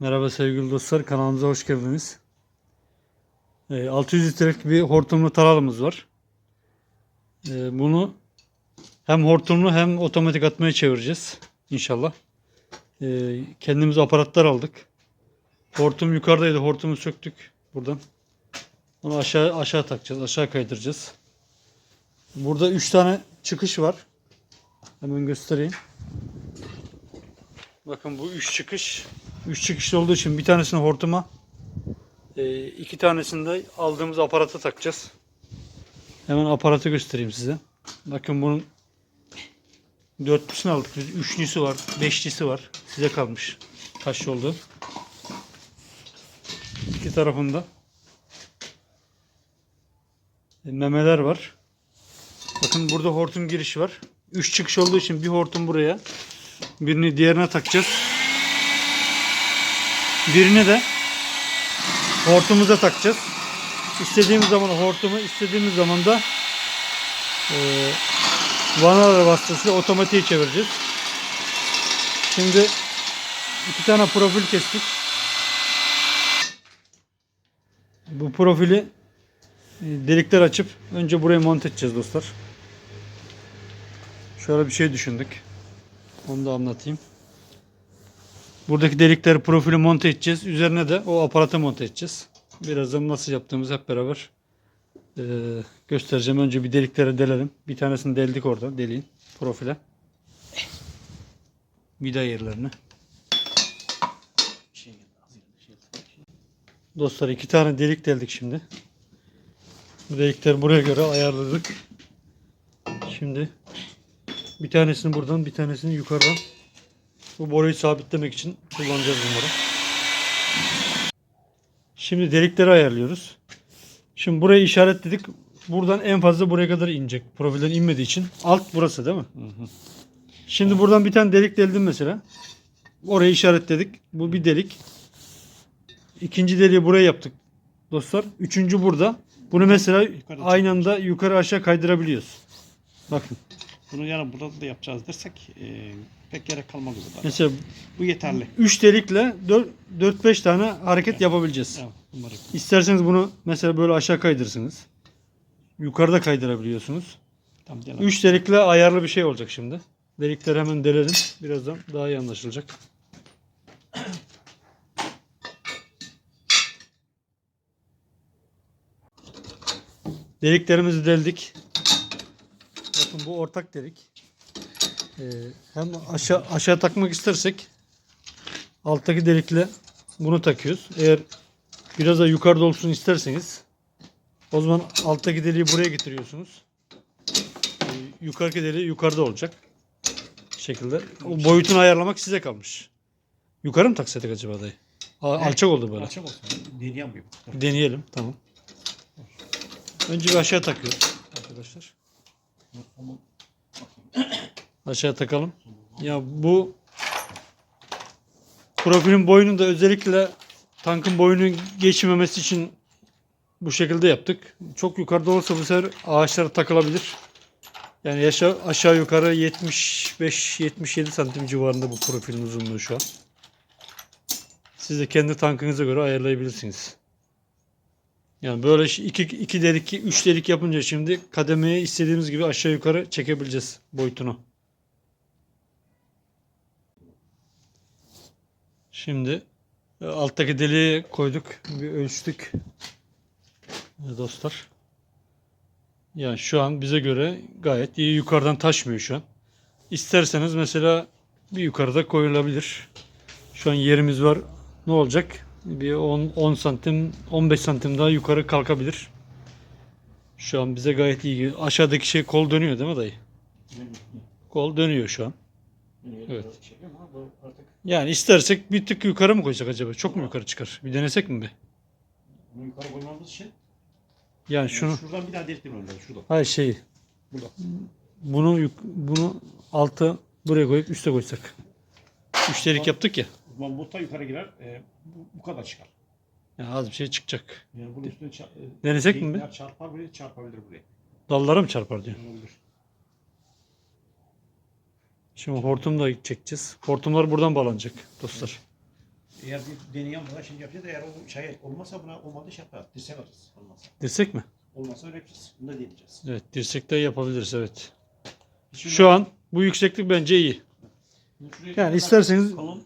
Merhaba sevgili dostlar, kanalımıza hoş geldiniz. Ee, 600 litrelik bir hortumlu taralımız var. Ee, bunu hem hortumlu hem otomatik atmaya çevireceğiz inşallah. Ee, kendimiz aparatlar aldık. Hortum yukarıdaydı, hortumu söktük buradan. Onu aşağı aşağı takacağız, aşağı kaydıracağız. Burada 3 tane çıkış var. Hemen göstereyim. Bakın bu 3 çıkış. 3 çıkışlı olduğu için bir tanesini hortuma, e, iki tanesini de aldığımız aparata takacağız. Hemen aparatı göstereyim size. Bakın bunun dörtlüsünü aldık biz. Üçlüsü var, beşlisi var. Size kalmış. Kaç oldu? İki tarafında e, memeler var. Bakın burada hortum girişi var. Üç çıkış olduğu için bir hortum buraya. Birini diğerine takacağız. Birini de hortumuza takacağız. İstediğimiz zaman hortumu, istediğimiz zaman da e, vanalar vasıtasıyla otomatiğe çevireceğiz. Şimdi iki tane profil kestik. Bu profili e, delikler açıp önce buraya monte edeceğiz dostlar. Şöyle bir şey düşündük. Onu da anlatayım. Buradaki delikleri profili monte edeceğiz. Üzerine de o aparatı monte edeceğiz. Birazdan nasıl yaptığımızı hep beraber e, göstereceğim. Önce bir delikleri delelim. Bir tanesini deldik orada deliğin profile. Vida yerlerini. Dostlar iki tane delik deldik şimdi. Bu delikleri buraya göre ayarladık. Şimdi bir tanesini buradan bir tanesini yukarıdan bu boruyu sabitlemek için kullanacağız bunları. Şimdi delikleri ayarlıyoruz. Şimdi burayı işaretledik. Buradan en fazla buraya kadar inecek. Profilden inmediği için. Alt burası değil mi? Şimdi buradan bir tane delik deldim mesela. Orayı işaretledik. Bu bir delik. İkinci deliği buraya yaptık dostlar. Üçüncü burada. Bunu mesela Yukarı aynı anda yukarı aşağı kaydırabiliyoruz. Bakın. Bunu yarın burada da yapacağız dersek e, pek gerek kalmaz burada. Mesela Bu yeterli. 3 delikle 4-5 tane hareket yapabileceğiz. Tamam, umarım. İsterseniz bunu mesela böyle aşağı kaydırırsınız. Yukarıda kaydırabiliyorsunuz. Tamam, gel 3 delikle ayarlı bir şey olacak şimdi. Delikleri hemen delelim. Birazdan daha iyi anlaşılacak. Deliklerimizi deldik. Bakın bu ortak delik. Ee, hem aşağı aşağı takmak istersek alttaki delikle bunu takıyoruz. Eğer biraz da yukarıda olsun isterseniz o zaman alttaki deliği buraya getiriyorsunuz. Ee, yukarıki deliği yukarıda olacak. Şekilde. O boyutunu ayarlamak size kalmış. Yukarı mı taksaydık acaba dayı? A- Alçak oldu böyle. Açık olsun. Dur. Deneyelim. Tamam. Önce bir aşağı takıyoruz arkadaşlar. Aşağı takalım. Ya bu profilin boyunu da özellikle tankın boyunu geçmemesi için bu şekilde yaptık. Çok yukarıda olursa bu sefer ağaçlara takılabilir. Yani yaşa, aşağı yukarı 75-77 santim civarında bu profilin uzunluğu şu an. Siz de kendi tankınıza göre ayarlayabilirsiniz. Yani böyle iki, iki delik, üç delik yapınca şimdi kademeyi istediğimiz gibi aşağı yukarı çekebileceğiz boyutunu. Şimdi e, alttaki deliği koyduk. Bir ölçtük. Dostlar. Yani şu an bize göre gayet iyi yukarıdan taşmıyor şu an. İsterseniz mesela bir yukarıda koyulabilir. Şu an yerimiz var. Ne olacak? Bir 10, 10 santim, 15 santim daha yukarı kalkabilir. Şu an bize gayet iyi. Aşağıdaki şey kol dönüyor değil mi dayı? Kol dönüyor şu an. Evet. Yani istersek bir tık yukarı mı koysak acaba? Çok mu yukarı çıkar? Bir denesek mi bir? Bunu yukarı koymamız için Yani şunu şuradan bir daha delik demem lazım. Şurada. hayır şey Burada. bunu yuk- bunu alta buraya koyup üste koysak. Üç delik yaptık ya. Da yukarı girer. E, bu, bu kadar çıkar. Yani az bir şey çıkacak. Yani bunun üstüne ça- e, Denesek mi bir? delikler çarpar buraya, çarpabilir buraya. Dallara mı çarpar diyor. Olabilir. Şimdi hortum da çekeceğiz. Hortumlar buradan bağlanacak dostlar. Eğer bir deneyen falan şimdi yapacağız. Eğer o şey olmazsa buna olmadı şey yaparız. Dirsek alırız. Olmazsa. Dirsek mi? Olmazsa öyle yapacağız. Bunu da deneyeceğiz. Evet dirsekte yapabiliriz evet. Şu an bu yükseklik bence iyi. Yani isterseniz Kolon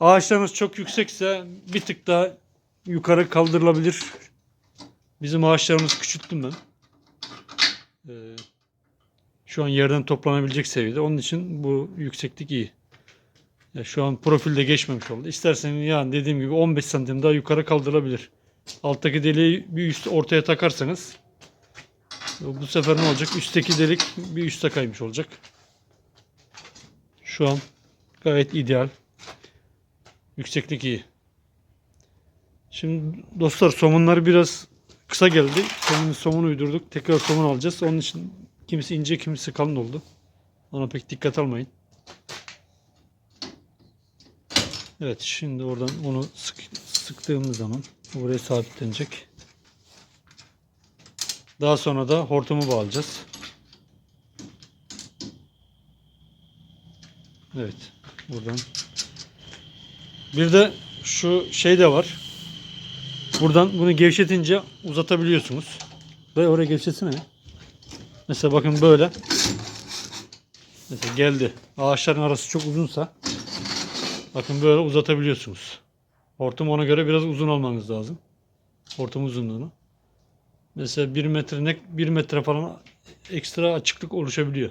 ağaçlarınız çok yüksekse bir tık daha yukarı kaldırılabilir. Bizim ağaçlarımız küçülttüm ben. Ee, şu an yerden toplanabilecek seviyede. Onun için bu yükseklik iyi. Ya şu an profilde geçmemiş oldu. İsterseniz yani dediğim gibi 15 santim daha yukarı kaldırılabilir. Alttaki deliği bir üst ortaya takarsanız bu sefer ne olacak? Üstteki delik bir üste kaymış olacak. Şu an gayet ideal. Yükseklik iyi. Şimdi dostlar somunları biraz kısa geldi. Somun, somun uydurduk. Tekrar somun alacağız. Onun için kimisi ince kimisi kalın oldu. Ona pek dikkat almayın. Evet şimdi oradan onu sık, sıktığımız zaman buraya sabitlenecek. Daha sonra da hortumu bağlayacağız. Evet. Buradan. Bir de şu şey de var. Buradan bunu gevşetince uzatabiliyorsunuz. Ve oraya gevşetsene. Mesela bakın böyle. Mesela geldi. Ağaçların arası çok uzunsa bakın böyle uzatabiliyorsunuz. Hortum ona göre biraz uzun olmanız lazım. Hortum uzunluğunu. Mesela 1 metre ne 1 metre falan ekstra açıklık oluşabiliyor.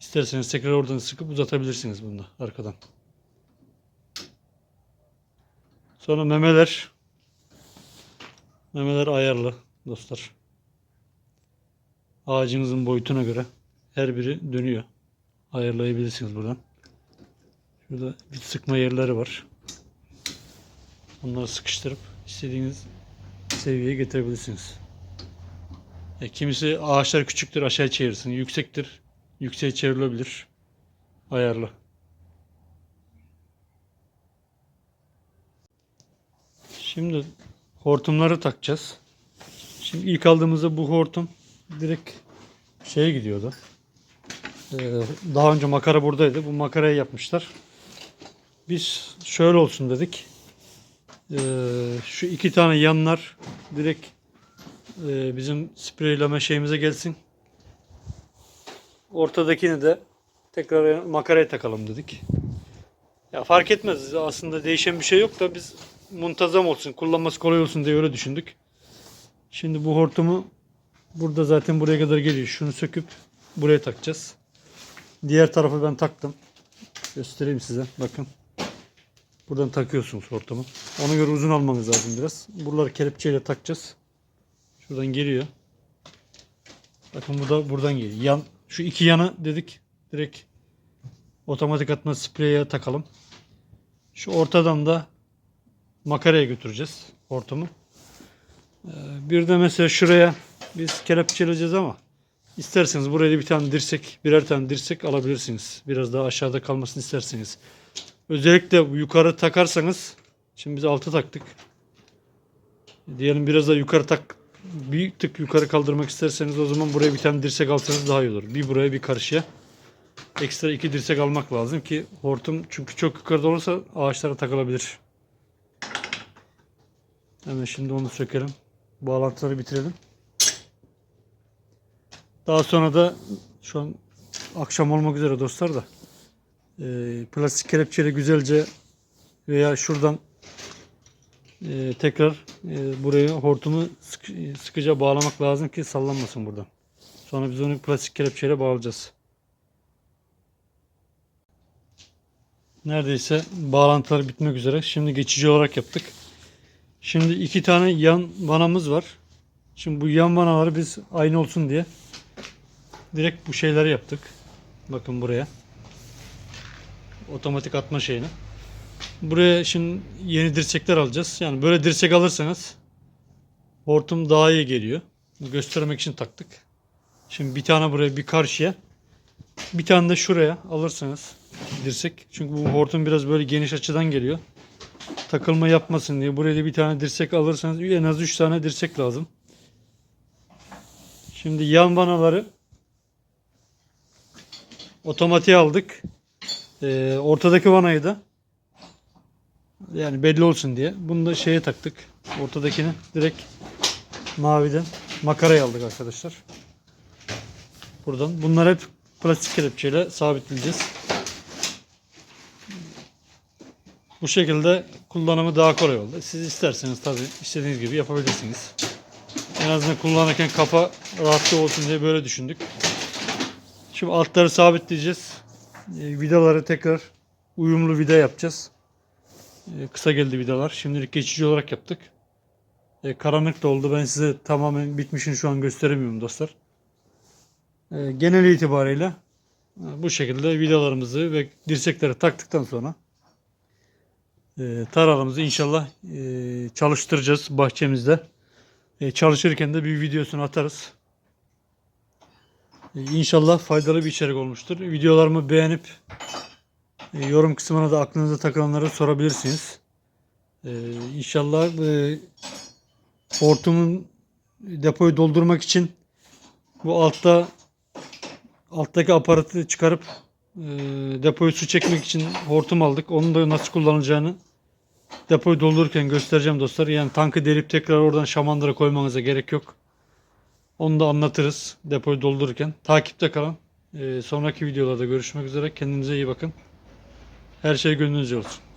İsterseniz tekrar oradan sıkıp uzatabilirsiniz bunu da arkadan. Sonra memeler. Memeler ayarlı dostlar. Ağacınızın boyutuna göre her biri dönüyor. Ayarlayabilirsiniz buradan. Şurada bir sıkma yerleri var. Onları sıkıştırıp istediğiniz seviyeye getirebilirsiniz. E, kimisi ağaçlar küçüktür aşağı çevirsin. Yüksektir. Yükseğe çevrilebilir. Ayarlı. Şimdi hortumları takacağız. Şimdi ilk aldığımızda bu hortum direkt şeye gidiyordu. Ee, daha önce makara buradaydı. Bu makarayı yapmışlar. Biz şöyle olsun dedik. Ee, şu iki tane yanlar direkt e, bizim spreyleme şeyimize gelsin. Ortadakini de tekrar makaraya takalım dedik. Ya fark etmez. Aslında değişen bir şey yok da biz muntazam olsun, kullanması kolay olsun diye öyle düşündük. Şimdi bu hortumu burada zaten buraya kadar geliyor. Şunu söküp buraya takacağız. Diğer tarafı ben taktım. Göstereyim size. Bakın. Buradan takıyorsunuz hortumu. Ona göre uzun almanız lazım biraz. Buraları kelepçeyle takacağız. Şuradan geliyor. Bakın bu da buradan geliyor. Yan, şu iki yanı dedik. Direkt otomatik atma spreye takalım. Şu ortadan da makaraya götüreceğiz hortumu. Ee, Bir de mesela şuraya biz kelepçeleyeceğiz ama isterseniz buraya bir tane dirsek, birer tane dirsek alabilirsiniz. Biraz daha aşağıda kalmasını isterseniz. Özellikle yukarı takarsanız şimdi biz altı taktık. Diyelim biraz da yukarı tak bir tık yukarı kaldırmak isterseniz o zaman buraya bir tane dirsek alsanız daha iyi olur. Bir buraya bir karşıya. Ekstra iki dirsek almak lazım ki hortum çünkü çok yukarıda olursa ağaçlara takılabilir. Hemen şimdi onu sökelim. Bağlantıları bitirelim. Daha sonra da şu an akşam olmak üzere dostlar da e, plastik kelepçeyle güzelce veya şuradan e, tekrar e, buraya hortumu sık, sıkıca bağlamak lazım ki sallanmasın buradan. Sonra biz onu plastik kelepçeyle bağlayacağız. Neredeyse bağlantılar bitmek üzere. Şimdi geçici olarak yaptık. Şimdi iki tane yan vanamız var. Şimdi bu yan vanaları biz aynı olsun diye direkt bu şeyleri yaptık. Bakın buraya. Otomatik atma şeyini. Buraya şimdi yeni dirsekler alacağız. Yani böyle dirsek alırsanız hortum daha iyi geliyor. Göstermek için taktık. Şimdi bir tane buraya bir karşıya bir tane de şuraya alırsanız dirsek. Çünkü bu hortum biraz böyle geniş açıdan geliyor. Takılma yapmasın diye buraya da bir tane dirsek alırsanız en az 3 tane dirsek lazım. Şimdi yan vanaları otomatiğe aldık. Ee, ortadaki vanayı da Yani belli olsun diye. Bunu da şeye taktık. Ortadakini direkt maviden makaraya aldık arkadaşlar. Buradan. Bunlar hep plastik kelepçeyle sabitleyeceğiz. Bu şekilde kullanımı daha kolay oldu. Siz isterseniz tabii istediğiniz gibi yapabilirsiniz. En azından kullanırken kafa rahatlığı olsun diye böyle düşündük. Şimdi altları sabitleyeceğiz. E, vidaları tekrar uyumlu vida yapacağız. E, kısa geldi vidalar. Şimdilik geçici olarak yaptık. E, karanlık da oldu. Ben size tamamen bitmişini şu an gösteremiyorum dostlar. E, genel itibariyle e, bu şekilde vidalarımızı ve dirsekleri taktıktan sonra e, tarağımızı inşallah e, çalıştıracağız bahçemizde. E, çalışırken de bir videosunu atarız. E, İnşallah faydalı bir içerik olmuştur. Videolarımı beğenip e, yorum kısmına da aklınıza takılanları sorabilirsiniz. E, İnşallah e, hortumun depoyu doldurmak için bu altta alttaki aparatı çıkarıp depoyu su çekmek için hortum aldık. Onun da nasıl kullanılacağını depoyu doldururken göstereceğim dostlar. Yani tankı delip tekrar oradan şamandıra koymanıza gerek yok. Onu da anlatırız depoyu doldururken. Takipte kalın. E, sonraki videolarda görüşmek üzere. Kendinize iyi bakın. Her şey gönlünüzce olsun.